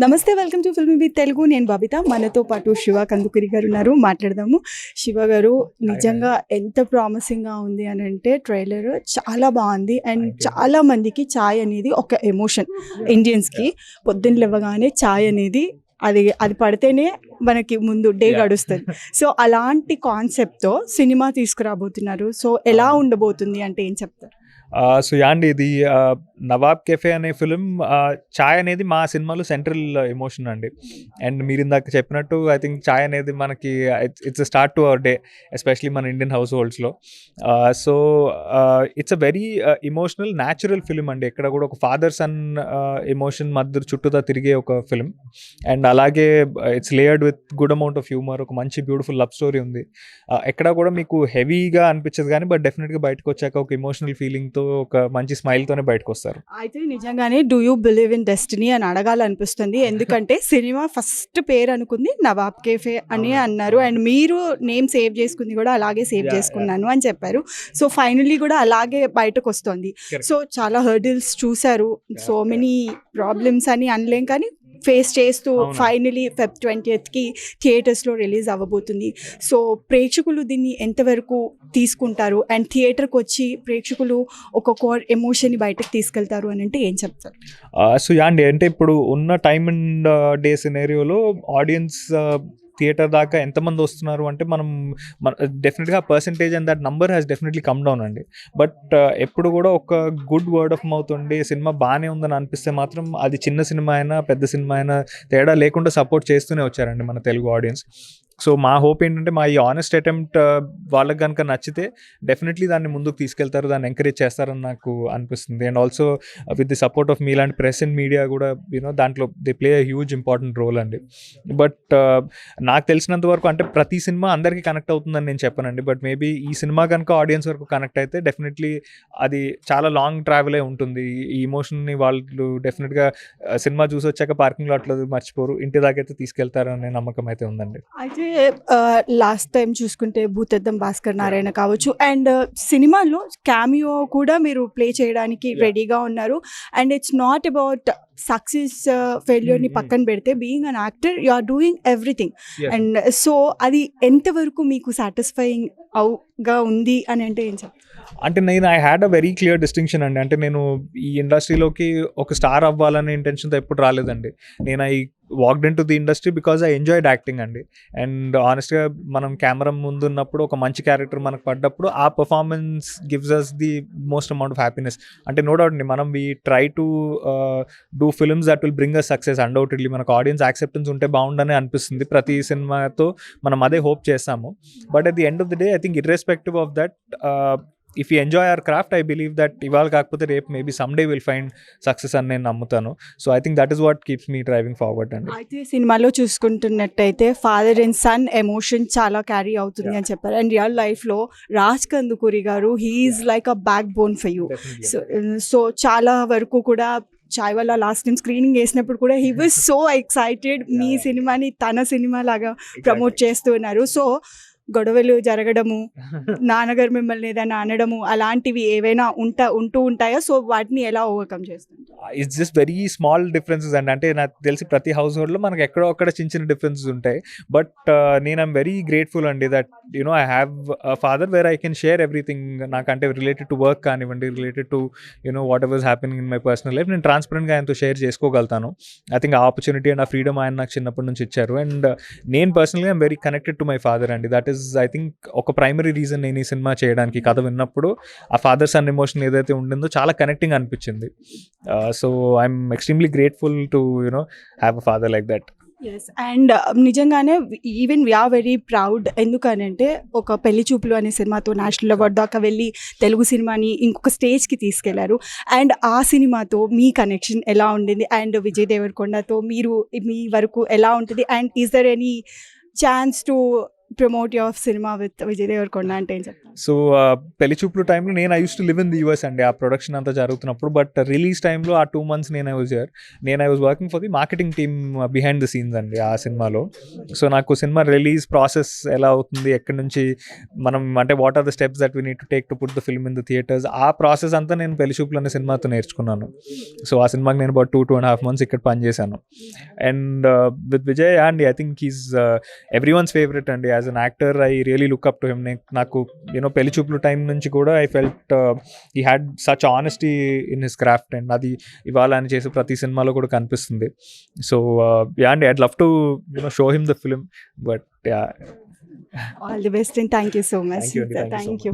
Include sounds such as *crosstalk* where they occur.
నమస్తే welcome to film with Telugu. నేను బబిత. మనతో పాటు శివ కందుకరి గారు ఉన్నారు. మాట్లాడదాము. శివ గారు నిజంగా ఎంత ప్రామిసింగ్గా ఉంది అని అంటే ట్రైలర్ చాలా బాగుంది. అండ్. చాలా మందికి చాయ్ అనేది ఒక ఎమోషన్ ఇండియన్స్కి పొద్దున్న లేవగానే చాయ్ అనేది అది అది పడితేనే మనకి ముందు డే. గడుస్తుంది. *laughs* సో అలాంటి కాన్సెప్ట్తో సినిమా తీసుకురాబోతున్నారు. సో ఎలా ఉండబోతుంది అంటే ఏం చెప్తారు? సో యాండి ఇది నవాబ్ కెఫే అనే ఫిలిం చాయ్ అనేది మా సినిమాలో సెంట్రల్ ఎమోషన్ అండి. అండ్ మీరు ఇందాక చెప్పినట్టు ఐ థింక్ చాయ్ అనేది మనకి it's start to our day especially మన ఇండియన్ హౌస్ హోల్డ్స్లో. So it's a very emotional natural film అండి. ఎక్కడ కూడా ఒక ఫాదర్ సన్ ఎమోషన్ మధ్య చుట్టూతా తిరిగే ఒక ఫిలిం. అండ్ అలాగే it's layered with good amount of humour ఒక మంచి బ్యూటిఫుల్ లవ్ స్టోరీ ఉంది. ఎక్కడ కూడా మీకు హెవీగా అనిపించదు కానీ బట్ డెఫినెట్గా బయటకు వచ్చాక ఒక ఇమోషనల్ ఫీలింగ్తో ఒక మంచి స్మైల్తోనే బయటకు వస్తారు అయితే నిజంగానే do you believe in destiny అని అడగాలనిపిస్తుంది. ఎందుకంటే సినిమా ఫస్ట్ పేరు అనుకుంది నవాబ్ కేఫే అని. అన్నారు. అండ్ మీరు నేమ్ సేవ్ చేసుకుంది కూడా అలాగే సేవ్ చేసుకున్నాను అని చెప్పారు. సో ఫైనలీ కూడా అలాగే బయటకు వస్తుంది. సో చాలా హర్డిల్స్ చూశారు. సో. మెనీ ప్రాబ్లమ్స్ అని అనలేం కానీ ఫేస్ చేస్తూ. ఫైనలీ ఫెబ్ ట్వంటీయత్కి థియేటర్స్లో రిలీజ్ అవ్వబోతుంది. సో ప్రేక్షకులు దీన్ని ఎంతవరకు తీసుకుంటారు? అండ్ థియేటర్కి వచ్చి ప్రేక్షకులు ఒక కోర్ ఎమోషన్ని బయటకు తీసుకెళ్తారు అని అంటే ఏం చెప్తారు? సో యాండి అంటే ఇప్పుడు ఉన్న టైమ్ అండ్ డే సినేరియోలో ఆడియన్స్ థియేటర్ దాకా ఎంతమంది వస్తున్నారు అంటే మనం మన డెఫినెట్గా percentage and that number has definitely come down అండి. బట్ uh, ఎప్పుడు కూడా ఒక గుడ్ వర్డ్ ఆఫ్ మౌత్ ఉండి సినిమా బాగానే ఉందని అనిపిస్తే మాత్రం అది చిన్న సినిమా అయినా పెద్ద సినిమా అయినా తేడా లేకుండా సపోర్ట్ చేస్తూనే వచ్చారండి మన తెలుగు ఆడియన్స్ సో మా హోప్ ఏంటంటే మా ఈ ఆనెస్ట్ అటెంప్ట్ uh, వాళ్ళకి కనుక నచ్చితే డెఫినెట్లీ దాన్ని ముందుకు తీసుకెళ్తారు దాన్ని ఎంకరేజ్ చేస్తారని నాకు అనిపిస్తుంది. And also with the support of మీ లాంటి ప్రెస్ అండ్ మీడియా కూడా యూనో దాంట్లో they play a huge important role అండి. బట్ uh, నాకు తెలిసినంత వరకు అంటే ప్రతి సినిమా అందరికీ కనెక్ట్ అవుతుందని నేను చెప్పానండి. బట్ మేబీ ఈ సినిమా కనుక ఆడియన్స్ వరకు కనెక్ట్ అయితే డెఫినెట్లీ అది చాలా లాంగ్ ట్రావెల్ అయి ఉంటుంది. ఈ ఇమోషన్ని వాళ్ళు డెఫినెట్గా uh, సినిమా చూసి వచ్చాక పార్కింగ్ లాట్లో మర్చిపోరు. ఇంటి దాకా అయితే తీసుకెళ్తారనే నమ్మకం అయితే ఉందండి. అయితే లాస్ట్ టైం చూసుకుంటే భూతద్దం భాస్కర్ నారాయణ కావచ్చు. అండ్ సినిమాలో క్యామియో కూడా మీరు ప్లే చేయడానికి. రెడీగా ఉన్నారు. And it's not about success ఫెయిల్యూర్ని. పక్కన పెడితే being an actor you are doing everything. And so అది ఎంతవరకు మీకు సాటిస్ఫైయింగ్ అవుగా ఉంది అని అంటే ఏం చెప్తారు అంటే నేను I had a very clear distinction అండి. అంటే నేను ఈ ఇండస్ట్రీలోకి ఒక స్టార్ అవ్వాలనే ఇంటెన్షన్తో ఎప్పుడు రాలేదండి. నేను I walked in to the industry because I enjoyed acting అండి. అండ్ ఆనెస్ట్గా మనం కెమెరా ముందు ఉన్నప్పుడు ఒక మంచి క్యారెక్టర్ మనకు పడ్డప్పుడు ఆ performance gives us the most amount of happiness అంటే నో డౌట్ అండి మనం we try to do films that will bring a success undoubtedly మనకు ఆడియన్స్ యాక్సెప్టెన్స్ ఉంటే బాగుండని అనిపిస్తుంది. ప్రతి సినిమాతో మనం అదే హోప్ చేస్తాము. But at the end of the day I think irrespective of that if you enjoy our craft I believe that ఇవాళ కాకపోతే రేపు maybe some day will find success అని నేను నమ్ముతాను. So I think that is what keeps me driving forward అండి. అయితే సినిమాలో చూసుకుంటున్నట్టయితే ఫాదర్ అండ్ సన్ ఎమోషన్ చాలా క్యారీ అవుతుంది అని చెప్పారు. అండ్ రియల్ లైఫ్లో Raj Kandukuri garu he's like a backbone for you so so చాలా వరకు కూడా చాయ్ వల్ల లాస్ట్ టైం స్క్రీనింగ్ వేసినప్పుడు కూడా he was so excited me. సినిమాని తన సినిమా లాగా ప్రమోట్ చేస్తున్నారు సో గొడవలు జరగడము *laughs* నాన్నగారు మిమ్మల్ని ఏదైనా అనడము అలాంటివి ఏవైనా ఉంటా ఉంటూ ఉంటాయా? సో వాటిని ఎలా ఓవర్కమ్ చేస్తుంటారు? It's just very small differences అండి అంటే నాకు తెలిసి ప్రతి హౌస్ హోల్డ్లో మనకు ఎక్కడో అక్కడ చిన్న చిన్న డిఫరెన్సెస్ ఉంటాయి. బట్ నేను ఐమ్ వెరీ గ్రేట్ఫుల్ అండి that you know I have father where I can share everything నాకంటే రిలేటెడ్ టు వర్క్ కానివ్వండి related to you know whatever happening in my personal life నేను ట్రాన్స్పరెంట్గా ఆయనతో షేర్ చేసుకోగలుగుతాను. ఐ థింక్ ఆ opportunity and ఆ freedom ఆయన నాకు చిన్నప్పటి నుంచి ఇచ్చారు. అండ్ నేను పర్సనల్గా I'm very connected to my father అండి. దట్ ఇస్ ఐ థింక్ ఒక ప్రైమరీ రీజన్ నేను ఈ సినిమా చేయడానికి కథ విన్నప్పుడు ఆ ఫాదర్ సన్ ఎమోషన్ ఏదైతే ఉండిందో చాలా కనెక్టింగ్ అనిపించింది. So I'm extremely grateful to you know have a father like that yes and నిజంగానే ఈవెన్ వీఆర్ వెరీ ప్రౌడ్ ఎందుకనంటే ఒక పెళ్ళి చూపులు అనే సినిమాతో నేషనల్ అవార్డ్ దాకా వెళ్ళి తెలుగు సినిమాని ఇంకొక స్టేజ్కి తీసుకెళ్ళారు. అండ్ ఆ సినిమాతో మీ కనెక్షన్ ఎలా ఉండింది? అండ్ విజయ్ దేవరకొండతో మీరు మీ వరకు ఎలా ఉంటుంది? And is there any chance to promote your cinema with Vijay Devarakonda అంటే ఏం సో పెళ్ళి చూపుల టైంలో నేను I use to live in the US అండి. ఆ ప్రొడక్షన్ అంతా జరుగుతున్నప్పుడు బట్ రిలీజ్ టైంలో ఆ టూ మంత్స్ నేను ఐ వాజ్ ఇయర్ నేను I was working for the marketing team behind the scenes అండి ఆ సినిమాలో సో నాకు సినిమా రిలీజ్ ప్రాసెస్ ఎలా అవుతుంది ఎక్కడి నుంచి మనం అంటే what are the steps that we need to take to put the film in the theatres ఆ ప్రాసెస్ అంతా నేను పెళ్ళి చూపులు అనే సినిమాతో నేర్చుకున్నాను. సో ఆ సినిమాకి నేను two two and half months ఇక్కడ పనిచేశాను. అండ్ విత్ విజయ్ అండి I think he's everyone's favourite అండి. As an actor I really look up to him నాకు యూనో పెళ్ళి చూపులు టైం నుంచి కూడా I felt he had such honesty in his craft and అది ఇవాళ ఆయన చేసే ప్రతి సినిమాలో కూడా కనిపిస్తుంది. సో యా అండి I'd love to you know show him the film but ya all the best and thank you so much Thank you అండి, thank you so thank you